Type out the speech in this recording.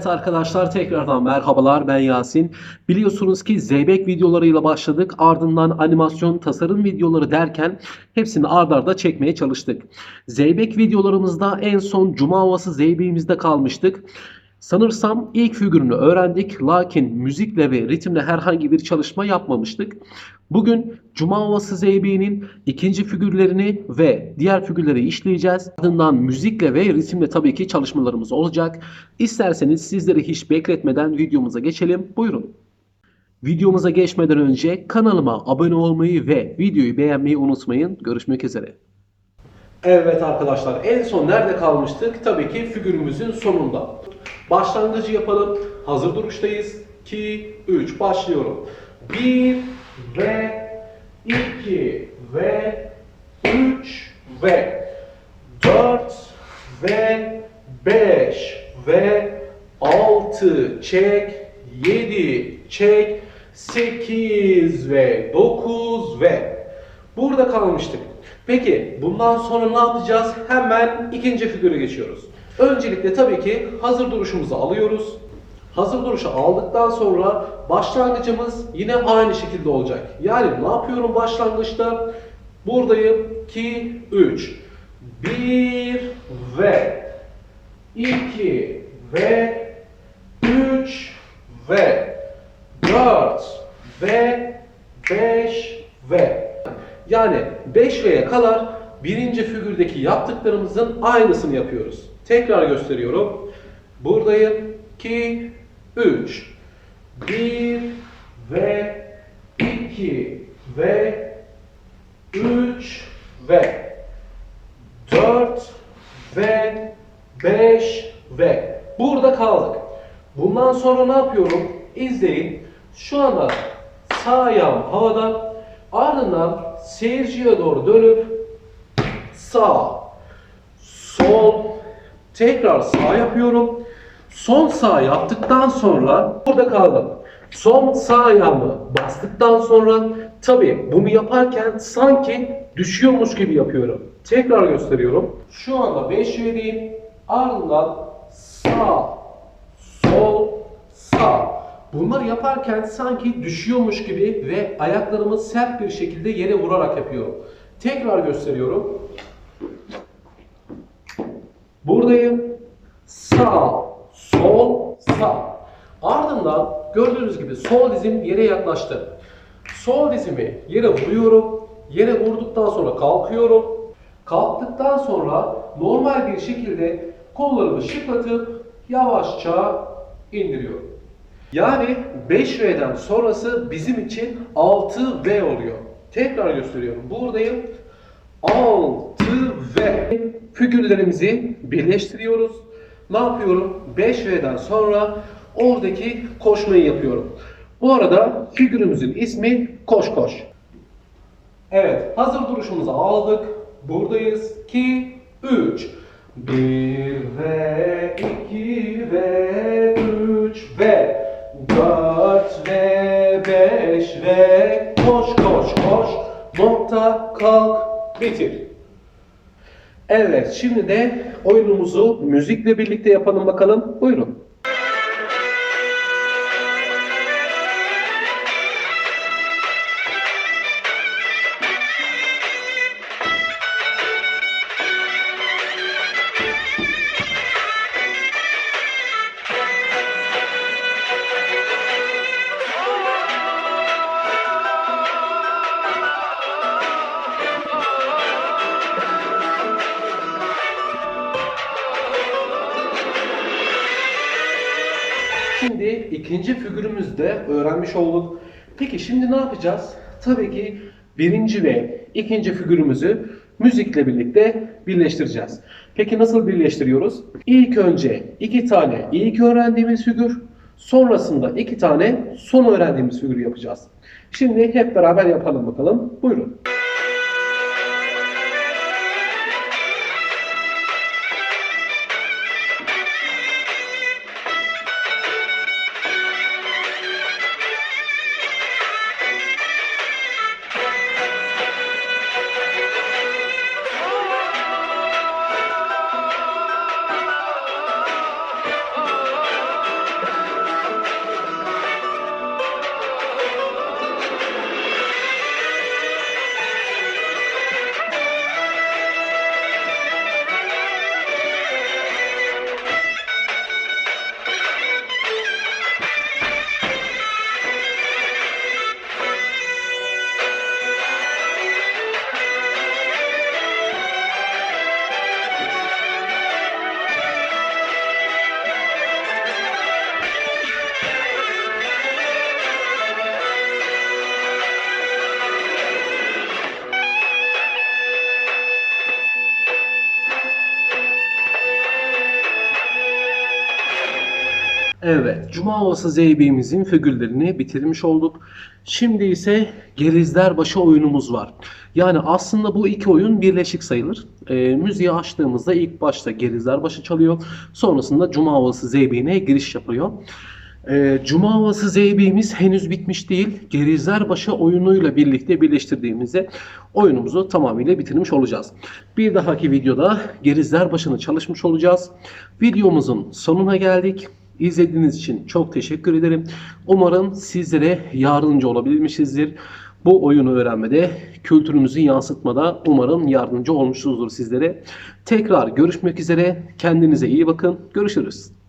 Evet arkadaşlar tekrardan merhabalar ben Yasin. Biliyorsunuz ki Zeybek videolarıyla başladık. Ardından animasyon tasarım videoları derken hepsini ard arda çekmeye çalıştık. Zeybek videolarımızda en son Cuma havası Zeybeğimizde kalmıştık. Sanırsam ilk figürünü öğrendik lakin müzikle ve ritimle herhangi bir çalışma yapmamıştık. Bugün Cuma Havası Zeybeği'nin ikinci figürlerini ve diğer figürleri işleyeceğiz. Ardından müzikle ve ritimle tabii ki çalışmalarımız olacak. İsterseniz sizleri hiç bekletmeden videomuza geçelim. Buyurun. Videomuza geçmeden önce kanalıma abone olmayı ve videoyu beğenmeyi unutmayın. Görüşmek üzere. Evet arkadaşlar en son nerede kalmıştık? Tabii ki figürümüzün sonunda. Başlangıcı yapalım. Hazır duruştayız. 2, 3 başlıyorum. 1 ve 2 ve 3 ve 4 ve 5 ve 6 çek 7 çek 8 ve 9 ve burada kalmıştık. Peki bundan sonra ne yapacağız? Hemen ikinci figüre geçiyoruz. Öncelikle tabii ki hazır duruşumuzu alıyoruz. Hazır duruşu aldıktan sonra başlangıcımız yine aynı şekilde olacak. Yani ne yapıyorum başlangıçta? Buradayım 2 3 1 ve 2 ve 3 ve 4 ve 5 ve yani 5 V'ye kadar birinci figürdeki yaptıklarımızın aynısını yapıyoruz. Tekrar gösteriyorum. Buradayım. 2, 3. 1 ve 2 ve 3 ve 4 ve 5 ve burada kaldık. Bundan sonra ne yapıyorum? İzleyin. Şu anda sağ ayağım havada. Ardından seyirciye doğru dönüp sağ, sol, tekrar sağ yapıyorum. Son sağ yaptıktan sonra burada kaldım. Son sağ ayağımı bastıktan sonra tabi bunu yaparken sanki düşüyormuş gibi yapıyorum. Tekrar gösteriyorum. Şu anda 5 üyedeyim. Ardından sağ, sol, sağ. Bunları yaparken sanki düşüyormuş gibi ve ayaklarımı sert bir şekilde yere vurarak yapıyorum. Tekrar gösteriyorum. Buradayım. Sağ, sol, sağ. Ardından gördüğünüz gibi sol dizim yere yaklaştı. Sol dizimi yere vuruyorum. Yere vurduktan sonra kalkıyorum. Kalktıktan sonra normal bir şekilde kollarımı şıklatıp yavaşça indiriyorum. Yani 5V'den sonrası bizim için 6V oluyor. Tekrar gösteriyorum. Buradayım. 6V. Figürlerimizi birleştiriyoruz. Ne yapıyorum? 5V'den sonra oradaki koşmayı yapıyorum. Bu arada figürümüzün ismi Koş Koş. Evet, hazır duruşumuzu aldık. Buradayız. 2, 3. 1 ve 2 ve 3 ve 4 ve 5 ve koş koş koş. Nokta kalk bitir. Evet, şimdi de oyunumuzu müzikle birlikte yapalım bakalım. Buyurun. Şimdi ikinci figürümüzde öğrenmiş olduk. Peki şimdi ne yapacağız? Tabii ki birinci ve ikinci figürümüzü müzikle birlikte birleştireceğiz. Peki nasıl birleştiriyoruz? İlk önce iki tane ilk öğrendiğimiz figür, sonrasında iki tane son öğrendiğimiz figürü yapacağız. Şimdi hep beraber yapalım bakalım. Buyurun. Evet, Cuma Ovası Zeybeğimizin figürlerini bitirmiş olduk. Şimdi ise Gerizler Başı oyunumuz var. Yani aslında bu iki oyun birleşik sayılır. E, müziği açtığımızda ilk başta Gerizler Başı çalıyor. Sonrasında Cuma Ovası Zeybeğine giriş yapılıyor. E, Cuma Havası Zeybeğimiz henüz bitmiş değil. Gerizler Başı oyunuyla birlikte birleştirdiğimizde oyunumuzu tamamıyla bitirmiş olacağız. Bir dahaki videoda Gerizler Başı'nı çalışmış olacağız. Videomuzun sonuna geldik. İzlediğiniz için çok teşekkür ederim. Umarım sizlere yardımcı olabilmişizdir. Bu oyunu öğrenmede, kültürümüzü yansıtmada umarım yardımcı olmuşuzdur sizlere. Tekrar görüşmek üzere. Kendinize iyi bakın. Görüşürüz.